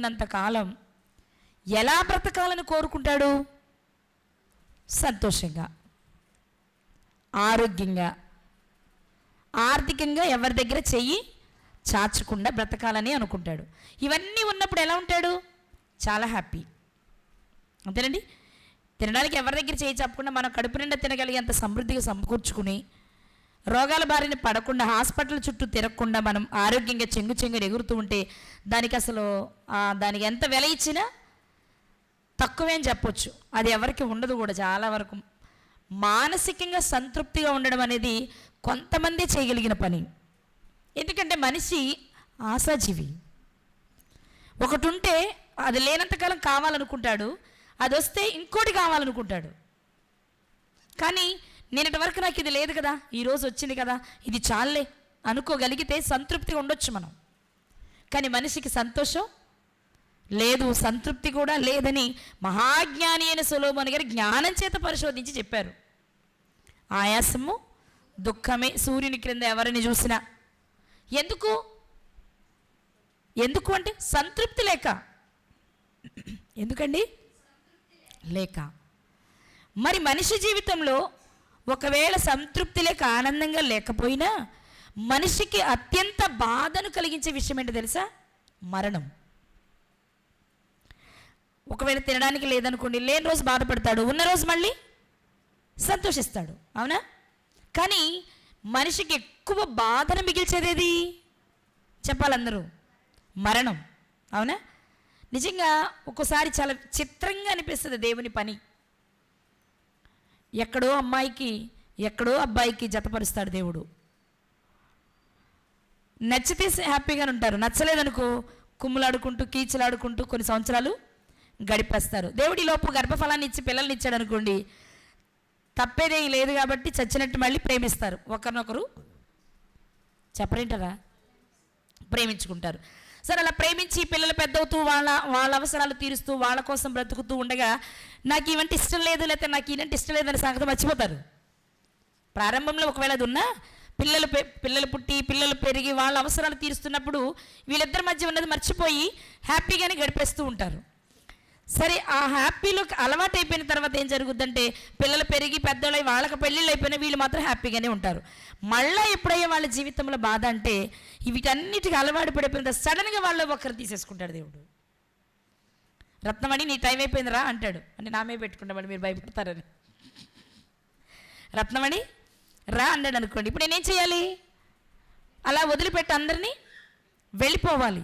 బ్రతుకుతున్నంత కాలం ఎలా బ్రతకాలని కోరుకుంటాడు? సంతోషంగా ఆరోగ్యంగా ఆర్థికంగా ఎవరి దగ్గర చెయ్యి చాచకుండా బ్రతకాలని అనుకుంటాడు. ఇవన్నీ ఉన్నప్పుడు ఎలా ఉంటాడు? చాలా హ్యాపీ. అంతేనండి? తినడానికి ఎవరి దగ్గర చేయి చెప్పకుండా మనం కడుపు నిండా తినగలిగేంత సమృద్ధిగా సమకూర్చుకుని రోగాల బారిన పడకుండా హాస్పిటల్ చుట్టూ తిరగకుండా మనం ఆరోగ్యంగా చెంగు చెంగుని ఎగురుతూ ఉంటే దానికి అసలు దానికి ఎంత వెల ఇచ్చినా తక్కువే అని చెప్పొచ్చు. అది ఎవరికి ఉండదు కూడా చాలా వరకు. మానసికంగా సంతృప్తిగా ఉండడం అనేది కొంతమంది చేయగలిగిన పని. ఎందుకంటే మనిషి ఆశాజీవి. ఒకటి ఉంటే అది లేనంతకాలం కావాలనుకుంటాడు అది వస్తే ఇంకోటి కావాలనుకుంటాడు. కానీ నిన్నటి వరకు నాకు ఇది లేదు కదా ఈరోజు వచ్చింది కదా ఇది చాలే అనుకోగలిగితే సంతృప్తిగా ఉండొచ్చు మనం. కానీ మనిషికి సంతోషం లేదు సంతృప్తి కూడా లేదని మహాజ్ఞాని అయిన సులోమని గారు జ్ఞానం చేత పరిశోధించి చెప్పారు. ఆయాసము దుఃఖమే సూర్యుని క్రింద ఎవరిని చూసినా. ఎందుకు? ఎందుకు అంటే సంతృప్తి లేక. ఎందుకండి? లేక. మరి మనిషి జీవితంలో ఒకవేళ సంతృప్తి లేక ఆనందంగా లేకపోయినా మనిషికి అత్యంత బాధను కలిగించే విషయం ఏంటో తెలుసా? మరణం. ఒకవేళ తినడానికి లేదనుకోండి లేని రోజు బాధపడతాడు ఉన్న రోజు మళ్ళీ సంతోషిస్తాడు అవునా? కానీ మనిషికి ఎక్కువ బాధను మిగిల్చేదేది? చెప్పాలందరూ మరణం అవునా? నిజంగా ఒక్కోసారి చాలా చిత్రంగా అనిపిస్తుంది దేవుని పని. ఎక్కడో అమ్మాయికి ఎక్కడో అబ్బాయికి జతపరుస్తాడు దేవుడు. నచ్చితే హ్యాపీగానే ఉంటారు. నచ్చలేదనుకో కుమ్ములాడుకుంటూ కీచులాడుకుంటూ కొన్ని సంవత్సరాలు గడిపేస్తారు. దేవుడి లోపు గర్భఫలాన్ని ఇచ్చి పిల్లల్ని ఇచ్చాడు అనుకోండి తప్పేదేం లేదు కాబట్టి చచ్చినట్టు మళ్ళీ ప్రేమిస్తారు. ఒకరినొకరు చెప్పరేంటారా? ప్రేమించుకుంటారు. సరే అలా ప్రేమించి పిల్లలు పెద్దవుతూ వాళ్ళ వాళ్ళ అవసరాలు తీరుస్తూ వాళ్ళ కోసం బ్రతుకుతూ ఉండగా నాకు ఇవంటి ఇష్టం లేదు లేకపోతే నాకు ఇలాంటి ఇష్టం లేదని సంగతి మర్చిపోతారు. ప్రారంభంలో ఒకవేళ అది ఉన్నా పిల్లలు పె- పిల్లలు పుట్టి పిల్లలు పెరిగి వాళ్ళ అవసరాలు తీరుస్తున్నప్పుడు వీళ్ళిద్దరి మధ్య ఉన్నది మర్చిపోయి హ్యాపీగానే గడిపేస్తూ ఉంటారు. సరే ఆ హ్యాపీలోకి అలవాటు అయిపోయిన తర్వాత ఏం జరుగుద్దంటే పిల్లలు పెరిగి పెద్దోళ్ళై వాళ్ళకి పెళ్ళిళ్ళు అయిపోయినా వీళ్ళు మాత్రం హ్యాపీగానే ఉంటారు. మళ్ళీ ఎప్పుడయ్యే వాళ్ళ జీవితంలో బాధ అంటే వీటన్నిటికీ అలవాటు పడిపోయిన సడన్గా వాళ్ళు ఒకరు తీసేసుకుంటాడు దేవుడు. రత్నమణి నీ టైం అయిపోయిందిరా అంటాడు. అంటే నామే పెట్టుకుంటామని మీరు భయపడతారని. రత్నమణి రా అన్నాడు అనుకోండి. ఇప్పుడు నేనేం చేయాలి? అలా వదిలిపెట్టి అందరినీ వెళ్ళిపోవాలి.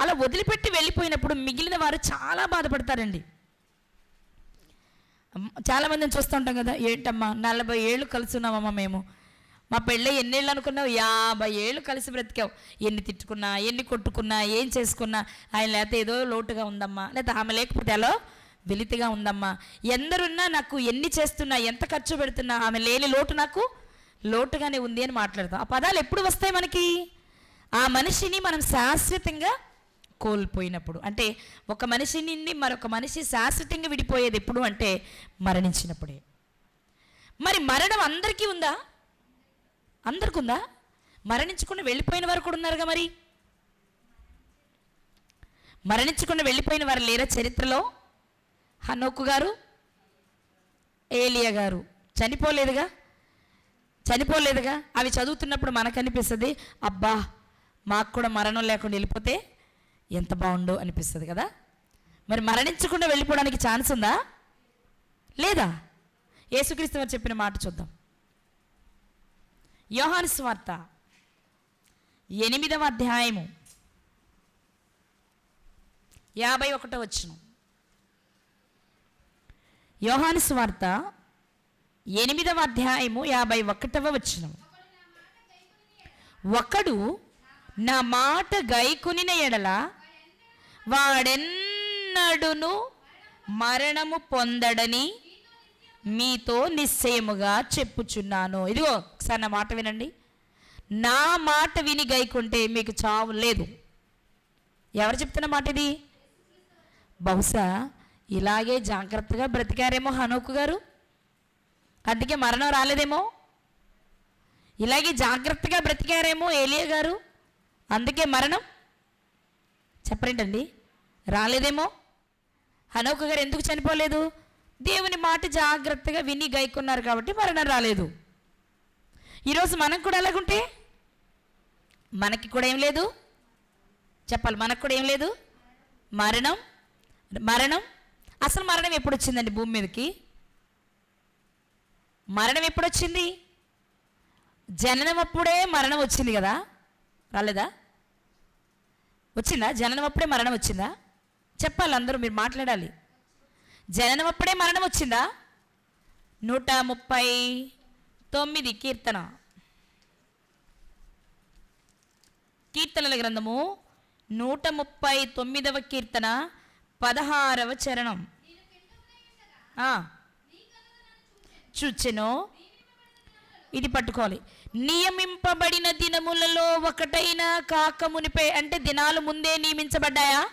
అలా వదిలిపెట్టి వెళ్ళిపోయినప్పుడు మిగిలిన వారు చాలా బాధపడతారండి. చాలామందిని చూస్తుంటాం ఉంటాం కదా ఏంటమ్మా నలభై ఏళ్ళు కలిసి ఉన్నామమ్మా మేము. మా పెళ్ళి ఎన్నేళ్ళు అనుకున్నావు? యాభై ఏళ్ళు కలిసి బ్రతికావు. ఎన్ని తిట్టుకున్నా ఎన్ని కొట్టుకున్నా ఏం చేసుకున్నా ఆయన లేకపోతే ఏదో లోటుగా ఉందమ్మా. లేకపోతే ఆమె లేకపోతే ఎలా? వెలితిగా ఉందమ్మా. ఎందరున్నా నాకు ఎన్ని చేస్తున్నా ఎంత ఖర్చు పెడుతున్నా ఆమె లేని లోటు నాకు లోటుగానే ఉంది అని మాట్లాడతాం. ఆ పదాలు ఎప్పుడు వస్తాయి మనకి? ఆ మనిషిని మనం శాశ్వతంగా కోల్పోయినప్పుడు. అంటే ఒక మనిషి నుండి మరొక మనిషి శాశ్వతంగా విడిపోయేది ఎప్పుడు అంటే మరణించినప్పుడే. మరి మరణం అందరికీ ఉందా? అందరికి ఉందా మరణించకుండా వెళ్ళిపోయిన వారు కూడా ఉన్నారుగా మరి? మరణించకుండా వెళ్ళిపోయిన వారు లేరా చరిత్రలో? హనోకు గారు ఏలియా గారు. చనిపోలేదుగా? చనిపోలేదుగా? అవి చదువుతున్నప్పుడు మనకు అనిపిస్తుంది అబ్బా మాకు కూడా మరణం లేకుండా వెళ్ళిపోతే ఎంత బాగుండో అనిపిస్తుంది కదా? మరి మరణించకుండా వెళ్ళిపోవడానికి ఛాన్స్ ఉందా? లేదా? యేసుక్రీస్తు వారు చెప్పిన మాట చూద్దాం. యోహాను స్వార్త ఎనిమిదవ అధ్యాయము యాభై ఒకటో వచ్చిన యోహాను స్వార్త ఎనిమిదవ అధ్యాయము యాభై ఒకటవ వచ్చిన ఒకడు నా మాట గైకునిన ఎడల వాడెన్నడును మరణము పొందడని మీతో నిశ్చయముగా చెప్పుచున్నాను. ఇదిగో ఒకసారి నా మాట వినండి. నా మాట విని గైకుంటే మీకు చావు లేదు. ఎవరు చెప్తున్న మాట ఇది? బహుశా ఇలాగే జాగ్రత్తగా బ్రతికారేమో హనోకు గారు. అందుకే మరణం రాలేదేమో. ఇలాగే జాగ్రత్తగా బ్రతికారేమో ఏలియా గారు. అందుకే మరణం. చెప్పరేంటండి రాలేదేమో? హనోక గారు ఎందుకు చనిపోలేదు? దేవుని మాట జాగ్రత్తగా విని గైకున్నారు కాబట్టి మరణం రాలేదు. ఈరోజు మనం కూడా ఎలాగుంటే మనకి కూడా ఏం లేదు? చెప్పాలి మనకు కూడా ఏం లేదు? మరణం మరణం. అసలు మరణం ఎప్పుడు వచ్చిందండి భూమి మీదకి? మరణం ఎప్పుడు వచ్చింది జననం అప్పుడే మరణం వచ్చింది కదా? రాలేదా? వచ్చిందా? జననం అప్పుడే మరణం వచ్చిందా? చెప్పాలి అందరూ మీరు మాట్లాడాలి. జననం అప్పుడే మరణం వచ్చిందా? నూట ముప్పై తొమ్మిది కీర్తన. కీర్తనల గ్రంథము నూట ముప్పై తొమ్మిదవ కీర్తన పదహారవ చరణం. చూచెను. ఇది పట్టుకోవాలి. నియమింపబడిన దినములలో ఒకటైన కాకమునిపై అంటే దినాలు ముందే నియమించబడ్డాయా?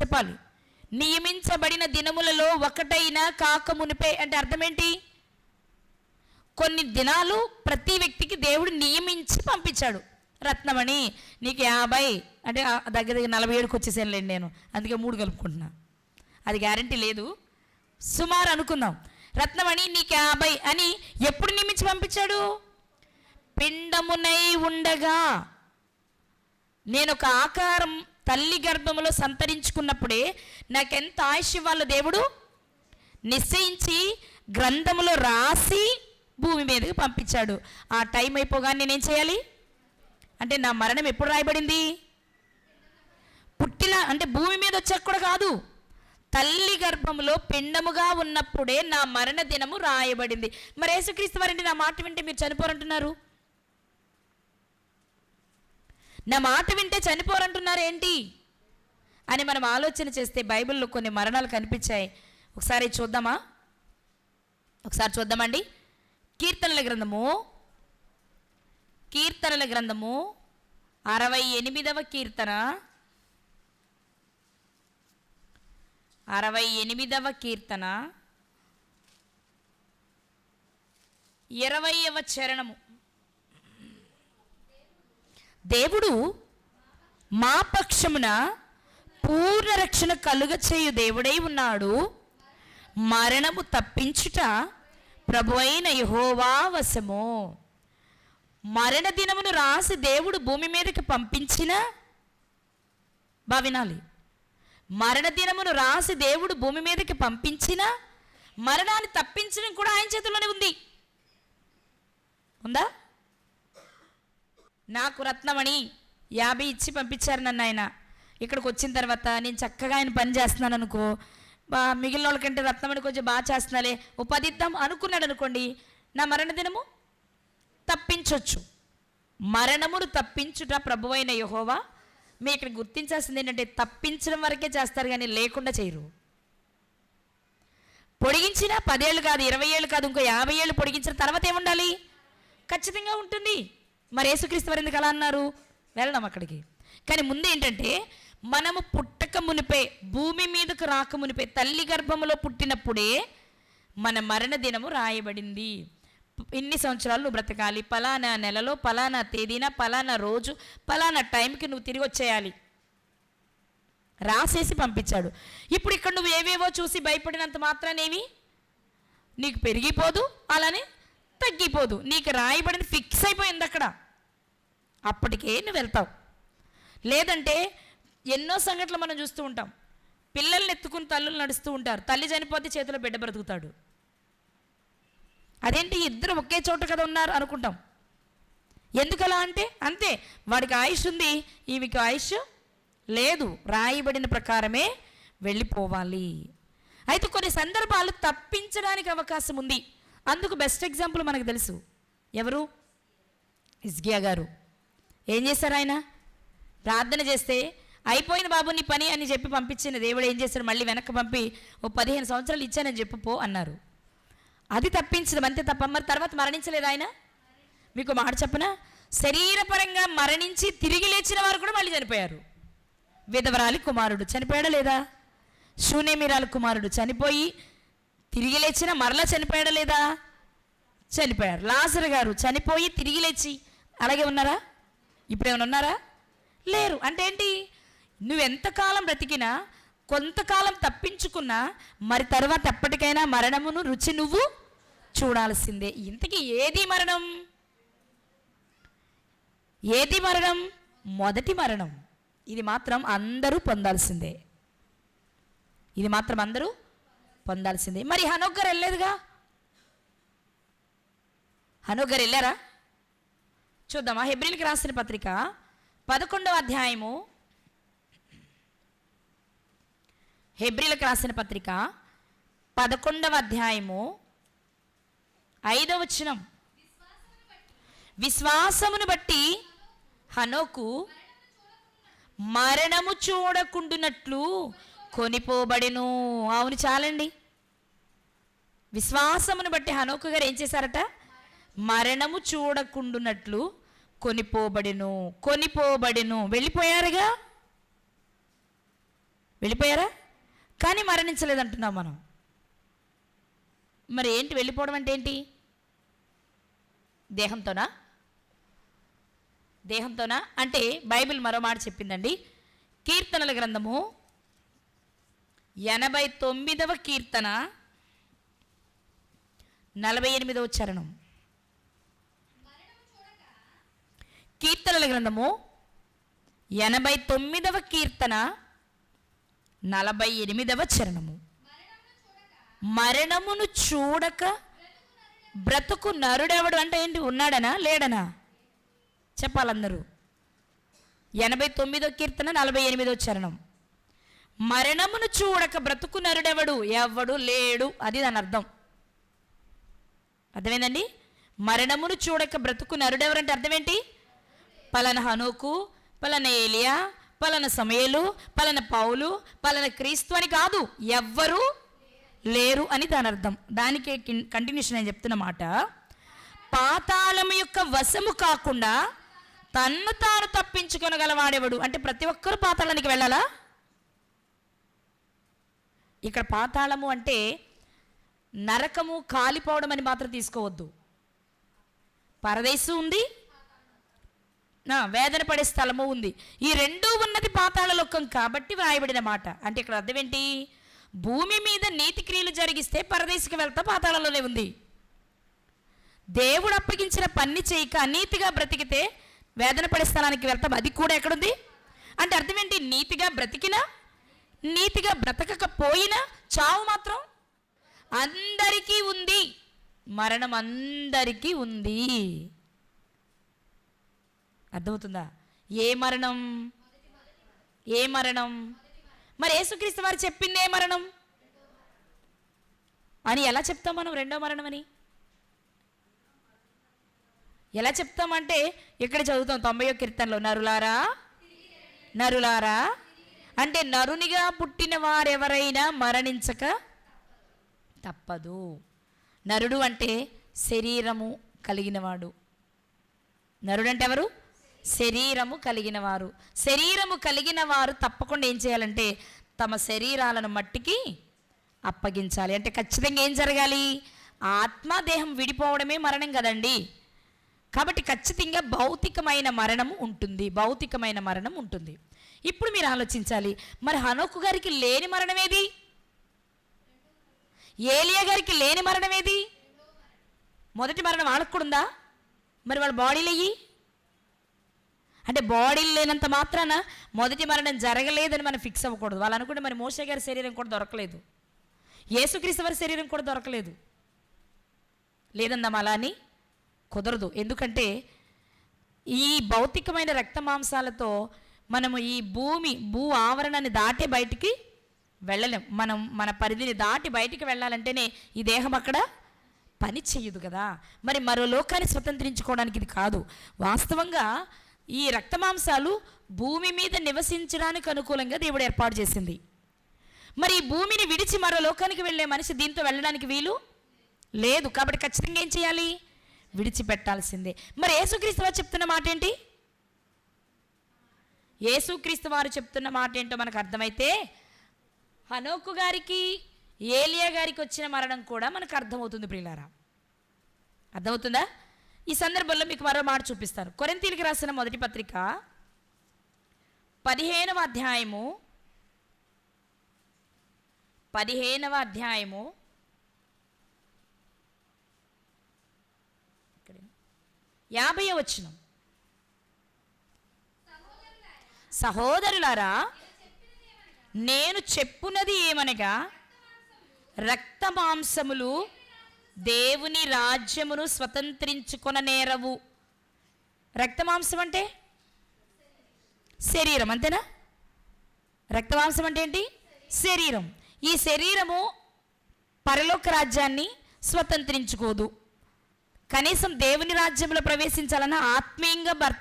చెప్పాలి. నియమించబడిన దినములలో ఒకటైన కాక మునిపే అంటే అర్థం ఏంటి కొన్ని దినాలు ప్రతి వ్యక్తికి దేవుడు నియమించి పంపించాడు. రత్నమణి నీకు యాభై అంటే దగ్గర దగ్గర నలభై ఏడుకి వచ్చేసానులేండి నేను అందుకే మూడు కలుపుకుంటున్నా. అది గ్యారంటీ లేదు. సుమారు అనుకుందాం. రత్నమణి నీకు యాభై అని ఎప్పుడు నియమించి పంపించాడు? పిండమునై ఉండగా. నేను ఒక ఆకారం తల్లి గర్భములో సంతరించుకున్నప్పుడే నాకెంత ఆయుష్ ఇవ్వాలో దేవుడు? నిశ్చయించి గ్రంథములో రాసి భూమి మీదకి పంపించాడు. ఆ టైం అయిపోగానే నేనేం చేయాలి? అంటే నా మరణం ఎప్పుడు రాయబడింది? పుట్టిన అంటే భూమి మీద వచ్చాక కూడా కాదు. తల్లి గర్భములో పిండముగా ఉన్నప్పుడే నా మరణ దినము రాయబడింది. మరి యేసుక్రీస్తు వారంటే నా మాట వింటే మీరు చనిపోరంటున్నారు? నా మాట వింటే చనిపోరంటున్నారు ఏంటి అని మనం ఆలోచన చేస్తే బైబిల్లో కొన్ని మరణాలు కనిపించాయి. ఒకసారి చూద్దామా? ఒకసారి చూద్దామండి. కీర్తనల గ్రంథము కీర్తనల గ్రంథము అరవై ఎనిమిదవ కీర్తన. అరవై ఎనిమిదవ కీర్తన. ఇరవైవ చరణము. దేవుడు మా పక్షమున పూర్ణ రక్షణ కలుగ చేయు దేవుడై ఉన్నాడు. మరణము తప్పించుట ప్రభు అయిన యహోవా వశము. మరణ దినమును రాసి దేవుడు భూమి మీదకి పంపించిన బా వినాలి. మరణ దినమును రాసి దేవుడు భూమి మీదకి పంపించిన మరణాన్ని తప్పించడం కూడా ఆయన చేతిలోనే ఉంది. ఉందా? నాకు రత్నమణి యాభై ఇచ్చి పంపించారు నన్ను ఆయన. ఇక్కడికి వచ్చిన తర్వాత నేను చక్కగా ఆయన పని చేస్తున్నాను అనుకో. బా మిగిలిన వాళ్ళకంటే రత్నమణి కొంచెం బాగా చేస్తున్నాలే. ఓ ఇద్దాం అనుకున్నాడు అనుకోండి నా మరణ దినము తప్పించొచ్చు. మరణమును తప్పించుట ప్రభువైన యహోవా మీ ఇక్కడ గుర్తించాల్సింది ఏంటంటే తప్పించడం వరకే చేస్తారు కానీ లేకుండా చేయరు. పొడిగించిన పదేళ్ళు కాదు ఇరవై ఏళ్ళు కాదు ఇంకో యాభై ఏళ్ళు పొడిగించిన తర్వాత ఏముండాలి? ఖచ్చితంగా ఉంటుంది. మరి యేసుక్రీస్తు వారు ఎందుకు అలా అన్నారు? వెళ్దాం అక్కడికి. కానీ ముందు ఏంటంటే మనము పుట్టక మునిపే భూమి మీదకు రాక మునిపే తల్లి గర్భములో పుట్టినప్పుడే మన మరణ దినము రాయబడింది. ఇన్ని సంవత్సరాలు నువ్వు బ్రతకాలి. పలానా నెలలో పలానా తేదీన పలానా రోజు పలానా టైంకి నువ్వు తిరిగి వచ్చేయాలి. రాసేసి పంపించాడు. ఇప్పుడు ఇక్కడ నువ్వు ఏవేవో చూసి భయపడినంత మాత్రానేవి నీకు పెరిగిపోదు అలానే తగ్గిపోదు. నీకు రాయబడింది ఫిక్స్ అయిపోయింది అక్కడ. అప్పటికే నువ్వు వెళ్తావు. లేదంటే ఎన్నో సంఘటనలు మనం చూస్తూ ఉంటాం. పిల్లల్ని ఎత్తుకుని తల్లులు నడుస్తూ ఉంటారు. తల్లి చనిపోతే చేతిలో బిడ్డ బ్రతుకుతాడు. అదేంటి? ఇద్దరు ఒకే చోట కదా ఉన్నారు అనుకుంటాం. ఎందుకలా అంటే? అంతే. వాడికి ఆయుష్ ఉంది. ఈమెకి ఆయుష్ లేదు. రాయబడిన ప్రకారమే వెళ్ళిపోవాలి. అయితే కొన్ని సందర్భాలు తప్పించడానికి అవకాశం ఉంది. అందుకు బెస్ట్ ఎగ్జాంపుల్ మనకు తెలుసు. ఎవరు? ఇస్గియా గారు. ఏం చేశారు ఆయన? ప్రార్థన చేస్తే అయిపోయింది బాబు నీ పని అని చెప్పి పంపించిన దేవుడు ఏం చేశాడు మళ్ళీ వెనక్కి పంపి ఓ పదిహేను సంవత్సరాలు ఇచ్చానని చెప్పు పో అన్నారు. అది తప్పించడం అంతే తప్ప మరి తర్వాత మరణించలేదు ఆయన? మీకు మాట చెప్పనా? శరీరపరంగా మరణించి తిరిగి లేచిన వారు కూడా మళ్ళీ చనిపోయారు. విధవరాలి కుమారుడు చనిపోయాడా లేదా? శూన్యమిరాలి కుమారుడు చనిపోయి తిరిగి లేచిన మరలా చనిపోయాడా లేదా? చనిపోయారు. లాజర్ గారు చనిపోయి తిరిగి లేచి అలాగే ఉన్నారా? ఇప్పుడు ఏమైనా ఉన్నారా లేరు. అంటే ఏంటి నువ్వెంతకాలం బ్రతికినా కొంతకాలం తప్పించుకున్నా మరి తర్వాత ఎప్పటికైనా మరణమును రుచి నువ్వు చూడాల్సిందే. ఇంతకీ ఏది మరణం? ఏది మరణం? మొదటి మరణం. ఇది మాత్రం అందరూ పొందాల్సిందే. ఇది మాత్రం అందరూ పొందాల్సిందే. మరి హనోక్ గారు వెళ్ళలేదుగా? హనోక్ గారు వెళ్ళారా? చూద్దామా? హెబ్రిల్కి రాసిన పత్రిక పదకొండవ అధ్యాయము. హెబ్రిలకు రాసిన పత్రిక పదకొండవ అధ్యాయము ఐదవ వచనం. విశ్వాసమును బట్టి హనోకు మరణము చూడకుండునట్లు కొనిపోబడెను. అవును చాలండి. విశ్వాసమును బట్టి హనోకు గారు ఏం చేశారట? మరణము చూడకుండునట్లు కొనిపోబడిను కొనిపోబడిను. వెళ్ళిపోయారుగా? వెళ్ళిపోయారా? కానీ మరణించలేదంటున్నాం మనం. మరి ఏంటి వెళ్ళిపోవడం అంటే ఏంటి? దేహంతోనా? దేహంతోనా? అంటే బైబిల్ మరో మాట చెప్పిందండి. కీర్తనల గ్రంథము ఎనభై తొమ్మిదవ కీర్తన నలభై ఎనిమిదవ చరణం. కీర్తనల గ్రంథము ఎనభై తొమ్మిదవ కీర్తన నలభై ఎనిమిదవ చరణము. మరణమును చూడక బ్రతుకు నరుడెవడు అంటే ఏంటి? ఉన్నాడనా? లేడనా? చెప్పాలందరూ. ఎనభై తొమ్మిదో కీర్తన నలభై ఎనిమిదో చరణం. మరణమును చూడక బ్రతుకు నరుడెవడు? ఎవడు లేడు. అది దాని అర్థం. అర్థమైందండి? మరణమును చూడక బ్రతుకు నరుడెవరంటే అర్థం ఏంటి? పలాన హనుకు పలాన ఏలియా పలాన సమయలు పలాన పౌలు పలాన క్రీస్తు అని కాదు ఎవ్వరు లేరు అని దాని అర్థం. దానికే కంటిన్యూషన్ నేను చెప్తున్న మాట. పాతాళము యొక్క వశము కాకుండా తన్ను తాను తప్పించుకొనగలవాడేవాడు? అంటే ప్రతి ఒక్కరూ పాతాళానికి వెళ్ళాలా? ఇక్కడ పాతాళము అంటే నరకము కాలిపోవడం అని మాత్రం తీసుకోవద్దు. పరదేశం ఉంది వేదన పడే స్థలము ఉంది. ఈ రెండూ ఉన్నది పాతాళ లోకం కాబట్టి వ్రాయబడిన మాట. అంటే ఇక్కడ అర్థం ఏంటి? భూమి మీద నీతి క్రియలు జరిగిస్తే పరదేశికి వెళ్తా పాతాళంలోనే ఉంది. దేవుడు అప్పగించిన పని చేయక అనీతిగా బ్రతికితే వేదన పడే స్థలానికి వెళ్తాం. అది కూడా ఎక్కడుంది? అంటే అర్థం ఏంటి? నీతిగా బ్రతికినా నీతిగా బ్రతకకపోయినా చావు మాత్రం అందరికీ ఉంది. మరణం అందరికీ ఉంది. అర్థమవుతుందా? ఏ మరణం? ఏ మరణం? మరి యేసుక్రీస్తు వారు చెప్పింది ఏ మరణం? అని ఎలా చెప్తాం మనం రెండో మరణం అని? ఎలా చెప్తామంటే ఇక్కడ చదువుతాం తొంభై కీర్తనలో నరులారా? నరులారా? అంటే నరునిగా పుట్టిన వారెవరైనా మరణించక తప్పదు. నరుడు అంటే శరీరము కలిగినవాడు నరుడు అంటే ఎవరు? శరీరము కలిగిన వారు. శరీరము కలిగిన వారు తప్పకుండా ఏం చేయాలంటే తమ శరీరాలను మట్టికి అప్పగించాలి. అంటే ఖచ్చితంగా ఏం జరగాలి? ఆత్మదేహం విడిపోవడమే మరణం కదండి. కాబట్టి ఖచ్చితంగా భౌతికమైన మరణము ఉంటుంది. భౌతికమైన మరణం ఉంటుంది. ఇప్పుడు మీరు ఆలోచించాలి. మరి హనోకు గారికి లేని మరణం ఏది? ఏలియా గారికి లేని మరణం ఏది? మొదటి మరణం వాళ్ళకు కూడా ఉందా? మరి వాళ్ళ బాడీలు అయ్యి అంటే బాడీలు లేనంత మాత్రాన మొదటి మరణం జరగలేదని మనం ఫిక్స్ అవ్వకూడదు. వాళ్ళు అనుకుంటే మరి మోసే గారి శరీరం కూడా దొరకలేదు. యేసుక్రీస్తు వారి శరీరం కూడా దొరకలేదు. లేదందాం అలా అని కుదరదు. ఎందుకంటే ఈ భౌతికమైన రక్త మాంసాలతో మనము ఈ భూమి భూ ఆవరణాన్ని దాటే బయటికి వెళ్ళలేం. మనం మన పరిధిని దాటి బయటికి వెళ్ళాలంటేనే ఈ దేహం అక్కడ పని చెయ్యదు కదా. మరి మరో లోకాన్ని స్వతంత్రించుకోవడానికి ఇది కాదు. వాస్తవంగా ఈ రక్తమాంసాలు భూమి మీద నివసించడానికి అనుకూలంగా దేవుడు ఏర్పాటు చేసింది. మరి ఈ భూమిని విడిచి మరో లోకానికి వెళ్ళే మనిషి దీంతో వెళ్ళడానికి వీలు లేదు. కాబట్టి ఖచ్చితంగా ఏం చేయాలి? విడిచిపెట్టాల్సిందే. మరి యేసుక్రీస్తు వారు చెప్తున్న మాట ఏంటి? యేసుక్రీస్తు వారు చెప్తున్న మాట ఏంటో మనకు అర్థమైతే హనోకు గారికి ఏలియా గారికి వచ్చిన మరణం కూడా మనకు అర్థమవుతుంది ప్రియులారా. అర్థమవుతుందా? ఈ సందర్భంలో మీకు మరో మాట చూపిస్తాను. కొరింతీలికి రాసిన మొదటి పత్రిక పదిహేనవ అధ్యాయము పదిహేనవ అధ్యాయము యాభై వచ్చిన సహోదరులారా నేను చెప్పున్నది ఏమనగా రక్త మాంసములు దేవుని రాజ్యమును స్వతంత్రించుకొన నేరవు. రక్తమాంసం అంటే? శరీరం అంతేనా? రక్తమాంసం అంటే ఏంటి? శరీరం. ఈ శరీరము పరలోక రాజ్యాన్ని స్వతంత్రించుకోదు. కనీసం దేవుని రాజ్యంలో ప్రవేశించాలన్న ఆత్మీయంగా భర్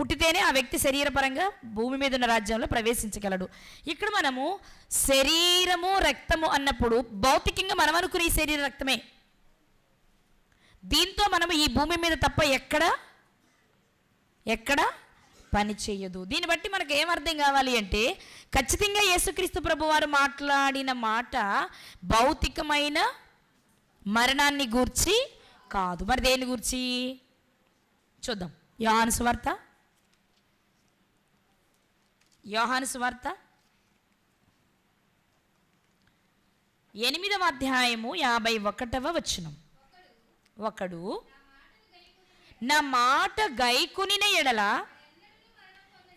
పుట్టితేనే ఆ వ్యక్తి శరీరపరంగా భూమి మీద ఉన్న రాజ్యంలో ప్రవేశించగలడు. ఇక్కడ మనము శరీరము రక్తము అన్నప్పుడు భౌతికంగా మనం అనుకునే ఈ శరీర రక్తమే. దీంతో మనం ఈ భూమి మీద తప్ప ఎక్కడ ఎక్కడ పని చేయదు. దీన్ని బట్టి మనకు ఏమర్థం అర్థం కావాలి అంటే ఖచ్చితంగా యేసుక్రీస్తు ప్రభువారు మాట్లాడిన మాట భౌతికమైన మరణాన్ని గూర్చి కాదు. మరి దేని గూర్చి? చూద్దాం. యోహాను సువార్త. యోహాను సువార్త. ఎనిమిదవ అధ్యాయము యాభై ఒకటవ వచనం. ఒకడు నా మాట గైకునిన ఎడల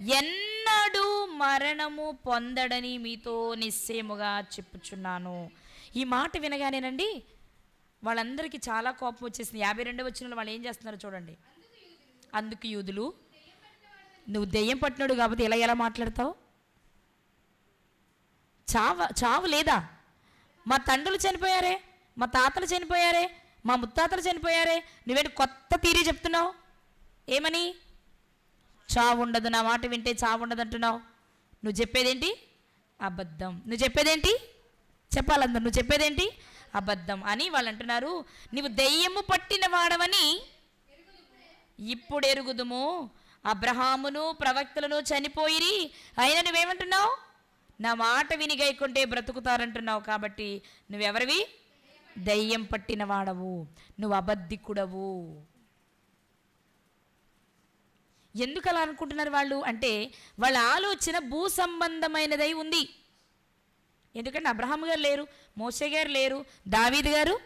ఎన్నడూ మరణము పొందడని మీతో నిశ్చయముగా చెప్పుచున్నాను. ఈ మాట వినగానేనండి వాళ్ళందరికీ చాలా కోపం వచ్చేసింది. యాభై రెండవ వచ్చిన వాళ్ళు ఏం చేస్తున్నారో చూడండి. అందుకు యూదులు నువ్వు దెయ్యం పట్టినాడు కాబట్టి ఇలా ఎలా మాట్లాడతావు? చావ చావు లేదా? మా తండ్రులు చనిపోయారే? మా తాతలు చనిపోయారే? మా ముత్తాతలు చనిపోయారే? నువ్వేంటి కొత్త తీరి చెప్తున్నావు? ఏమని? చావు ఉండదు నా మాట వింటే చావు ఉండదు అంటున్నావు నువ్వు చెప్పేదేంటి? అబద్ధం. నువ్వు చెప్పేదేంటి? చెప్పాలందరు నువ్వు చెప్పేదేంటి? అబద్ధం అని వాళ్ళు అంటున్నారు నువ్వు దెయ్యము పట్టిన వాడవని ఇప్పుడు ఎరుగుదుము. అబ్రహామును ప్రవక్తలను చనిపోయిరి. అయినా నువ్వేమంటున్నావు? నా మాట విని గైకుంటే బ్రతుకుతారంటున్నావు కాబట్టి నువ్వెవరివి? దయ్యం పట్టిన వాడవు నువ్వు అబద్ధికుడవు. ఎందుకు అలా అనుకుంటున్నారు వాళ్ళు? అంటే వాళ్ళ ఆలోచన భూ సంబంధమైనదై ఉంది. ఎందుకంటే అబ్రహాం గారు లేరు మోసే గారు లేరు దావీద్ గారు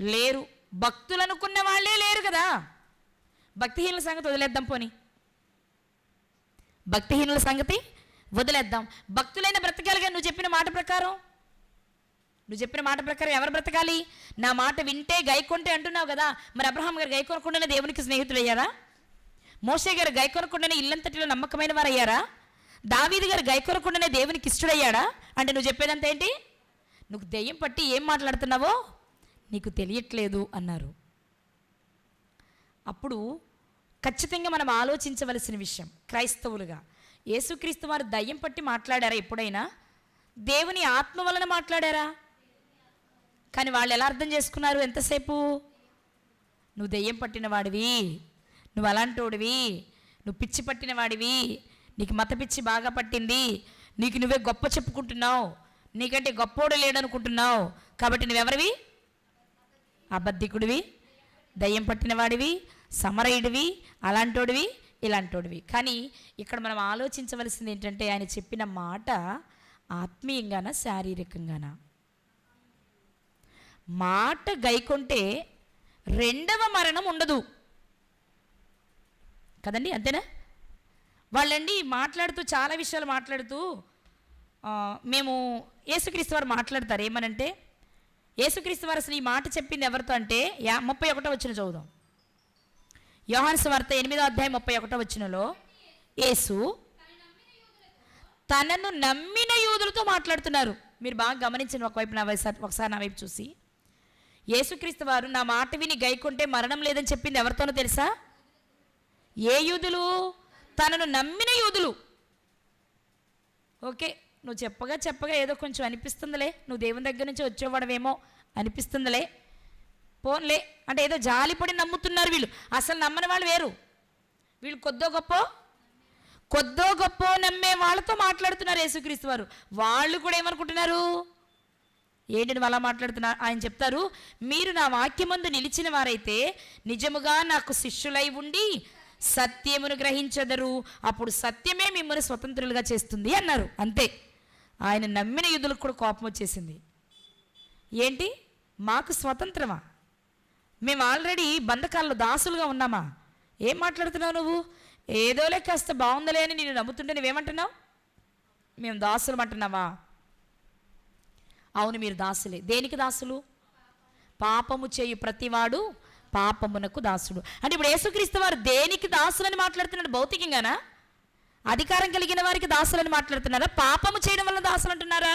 లేరు. భక్తులు అనుకున్న వాళ్ళే లేరు కదా. భక్తిహీనుల సంగతి వదిలేద్దాం పోని. భక్తిహీనుల సంగతి వదిలేద్దాం. భక్తులైన బ్రతకాలిగా నువ్వు చెప్పిన మాట ప్రకారం. నువ్వు చెప్పిన మాట ప్రకారం ఎవరు బ్రతకాలి? నా మాట వింటే గైకొంటే అంటున్నావు కదా మరి అబ్రహాం గారు గైకొనకుండానే దేవునికి స్నేహితుడయ్యారా మోసే గారు గైకొనకుండానే ఇల్లంతటిలో నమ్మకమైన వారు అయ్యారా గారు గైకొనకుండానే దేవునికి ఇష్టడయ్యాడా? అంటే నువ్వు చెప్పేదంతా ఏంటి? నువ్వు దెయ్యం పట్టి ఏం మాట్లాడుతున్నావో నీకు తెలియట్లేదు అన్నారు. అప్పుడు ఖచ్చితంగా మనం ఆలోచించవలసిన విషయం క్రైస్తవులుగా యేసుక్రీస్తు వారు దయ్యం పట్టి మాట్లాడారా ఎప్పుడైనా? దేవుని ఆత్మ వలన మాట్లాడారా? కానీ వాళ్ళు ఎలా అర్థం చేసుకున్నారు ఎంతసేపు? నువ్వు దెయ్యం పట్టిన వాడివి నువ్వు అలాంటోడివి నువ్వు పిచ్చి పట్టిన వాడివి నీకు మత పిచ్చి బాగా పట్టింది నీకు నువ్వే గొప్ప చెప్పుకుంటున్నావు నీకంటే గొప్పోడు లేడనుకుంటున్నావు కాబట్టి నువ్వెవరివి? అబద్ధికుడివి దయ్యం పట్టినవాడివి సమరయుడివి అలాంటోడివి ఇలాంటోడివి. కానీ ఇక్కడ మనం ఆలోచించవలసింది ఏంటంటే ఆయన చెప్పిన మాట ఆత్మీయంగానా శారీరకంగానా? మాట గైకొంటే రెండవ మరణం ఉండదు. కదండి అంతేనా? వాళ్ళండి మాట్లాడుతూ చాలా విషయాలు మాట్లాడుతూ మేము యేసుక్రీస్తు వారు మాట్లాడతారు. ఏమనంటే యేసుక్రీస్తు వారు అసలు ఈ మాట చెప్పింది ఎవరితో అంటే యా ముప్పై ఒకటో వచ్చిన చదువుదాం. యోహాను వార్త ఎనిమిదో అధ్యాయం ముప్పై ఒకటో వచ్చినలో యేసు తనను నమ్మిన యూదులతో మాట్లాడుతున్నారు. మీరు బాగా గమనించండి ఒకవైపు నా వైపు ఒకసారి నా వైపు చూసి. యేసుక్రీస్తు వారు నా మాట విని గైకుంటే మరణం లేదని చెప్పింది ఎవరితోనో తెలుసా? ఏ యూదులు? తనను నమ్మిన యూదులు. ఓకే నువ్వు చెప్పగా చెప్పగా ఏదో కొంచెం అనిపిస్తుందిలే. నువ్వు దేవుని దగ్గర నుంచి వచ్చేవాడవేమో అనిపిస్తుందిలే. పోన్లే. అంటే ఏదో జాలిపడి నమ్ముతున్నారు వీళ్ళు. అసలు నమ్మని వాళ్ళు వేరు. వీళ్ళు కొద్దో గొప్ప? కొద్దో గొప్ప నమ్మే వాళ్ళతో మాట్లాడుతున్నారు యేసుక్రీస్తు వారు. వాళ్ళు కూడా ఏమనుకుంటున్నారు? ఏంటి నువ్వు అలా మాట్లాడుతున్నా ఆయన చెప్తారు మీరు నా వాక్యమందు నిలిచిన వారైతే నిజముగా నాకు శిష్యులై ఉండి సత్యమును గ్రహించెదరు. అప్పుడు సత్యమే మిమ్మల్ని స్వతంత్రులుగా చేస్తుంది అన్నారు. అంతే. ఆయన నమ్మిన యుధులకు కూడా కోపం వచ్చేసింది. ఏంటి? మాకు స్వతంత్రమా? మేము ఆల్రెడీ బంధకాల్లో దాసులుగా ఉన్నామా? ఏం మాట్లాడుతున్నావు నువ్వు? ఏదోలే కాస్త బాగుందలే అని నేను నమ్ముతుంటే నువ్వేమంటున్నావు? మేము దాసులం అంటున్నావా అవును మీరు దాసులే. దేనికి దాసులు? పాపము చేయు ప్రతివాడు పాపమునకు దాసుడు. అంటే ఇప్పుడు యేసుక్రీస్తు వారు దేనికి దాసులని మాట్లాడుతున్నాడు? భౌతికంగానా? అధికారం కలిగిన వారికి దాసులని మాట్లాడుతున్నారా? పాపము చేయడం వలన దాసులు అంటున్నారా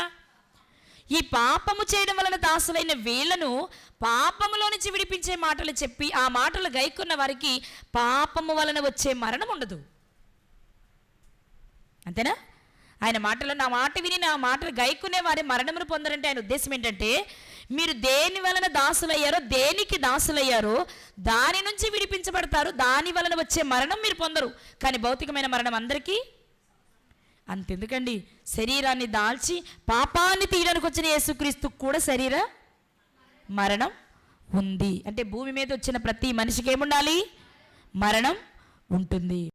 ఈ పాపము చేయడం వలన దాసులైన వీళ్ళను పాపములో నుంచి విడిపించే మాటలు చెప్పి ఆ మాటలు గైకున్న వారికి పాపము వలన వచ్చే మరణం ఉండదు. అంతేనా? ఆయన మాటలో నా మాట విని నా మాటలు గైకునే వారి మరణమును పొందరంటే ఆయన ఉద్దేశం ఏంటంటే మీరు దేని వలన దాసులయ్యారో దేనికి దాసులయ్యారో దాని నుంచి విడిపించబడతారు దాని వలన వచ్చే మరణం మీరు పొందరు. కానీ భౌతికమైన మరణం అందరికీ అంతెందుకండి? శరీరాన్ని దాల్చి పాపాన్ని తీయడానికి వచ్చిన యేసుక్రీస్తుకు కూడా శరీర మరణం ఉంది. అంటే భూమి మీద వచ్చిన ప్రతి మనిషికి ఏముండాలి? మరణం ఉంటుంది.